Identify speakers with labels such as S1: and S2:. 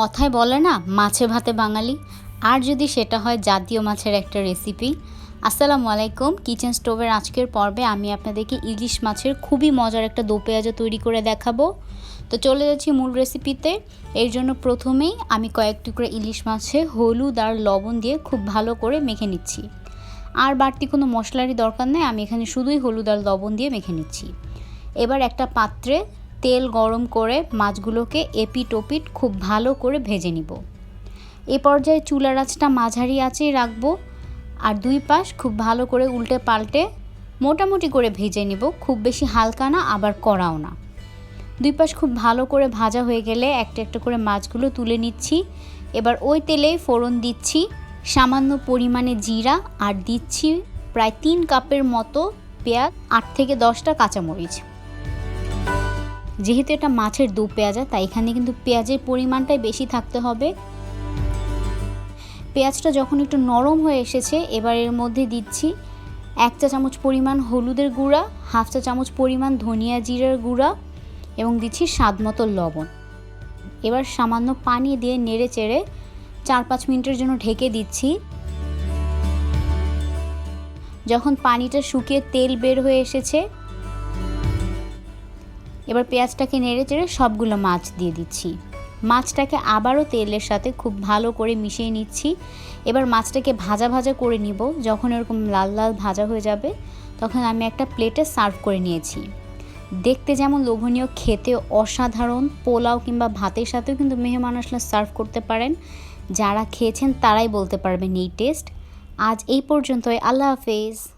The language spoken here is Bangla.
S1: কথায় বলে না, মাছে ভাতে বাঙালি। আর যদি সেটা হয় জাতীয় মাছের একটা রেসিপি আসসালামু আলাইকুম, কিচেন স্টোভের আজকের পর্বে আমি আপনাদেরকে ইলিশ মাছের খুবই মজার একটা দো পেঁয়াজা তৈরি করে দেখাবো। তো চলে যাচ্ছি মূল রেসিপিতে এর জন্য প্রথমেই আমি কয়েক টুকরো ইলিশ মাছে হলুদ আর লবণ দিয়ে খুব ভালো করে মেখে নিচ্ছি। আর বাড়তি কোনো মশলারই দরকার নেই, আমি এখানে শুধুই হলুদ আর লবণ দিয়ে মেখে নিচ্ছি। এবার একটা পাত্রে তেল গরম করে মাছগুলোকে এপিট ওপিট খুব ভালো করে ভেজে নিব। এ পর্যায়ে চুলার আঁচটা মাঝারি আঁচেই রাখব আর দুই পাশ খুব ভালো করে উল্টে পাল্টে মোটামুটি করে ভেজে নিব, খুব বেশি হালকা না, আবার কড়াও না। দুই পাশ খুব ভালো করে ভাজা হয়ে গেলে একটা একটা করে মাছগুলো তুলে নিচ্ছি। এবার ওই তেলেই ফোড়ন দিচ্ছি, সামান্য পরিমাণে জিরা আর দিচ্ছি প্রায় তিন কাপের মতো পেঁয়াজ, আট থেকে দশটা কাঁচামরিচ। যেহেতু এটা মাছের দু পেঁয়াজা, তাই এখানে কিন্তু পেঁয়াজের পরিমাণটাই বেশি থাকতে হবে। পেঁয়াজটা যখন একটু নরম হয়ে এসেছে, এবার এর মধ্যে দিচ্ছি এক চা চামচ পরিমাণ হলুদের গুঁড়া, হাফ চা চামচ পরিমাণ ধনিয়া জিরার গুঁড়া এবং দিচ্ছি স্বাদ মতো লবণ। এবার সামান্য পানি দিয়ে নেড়ে চেড়ে চার পাঁচ মিনিটের জন্য ঢেকে দিচ্ছি। যখন পানিটা শুকিয়ে তেল বের হয়ে এসেছে এবার পেঁয়াজটাকে নেড়ে চেড়ে সবগুলো মাছ দিয়ে দিচ্ছি। মাছটাকে আবারও তেলের সাথে খুব ভালো করে মিশিয়ে নিচ্ছি। এবার মাছটাকে ভাজা ভাজা করে নিব। যখন এরকম লাল লাল ভাজা হয়ে যাবে, তখন আমি একটা প্লেটে সার্ভ করে নিয়েছি। দেখতে যেমন লোভনীয় খেতে অসাধারণ। পোলাও কিংবা ভাতের সাথেও কিন্তু মেহমান আসলে সার্ভ করতে পারেন। যারা খেয়েছেন তারাই বলতে পারবেন এই টেস্ট। আজ এই পর্যন্তই। আল্লাহ হাফেজ।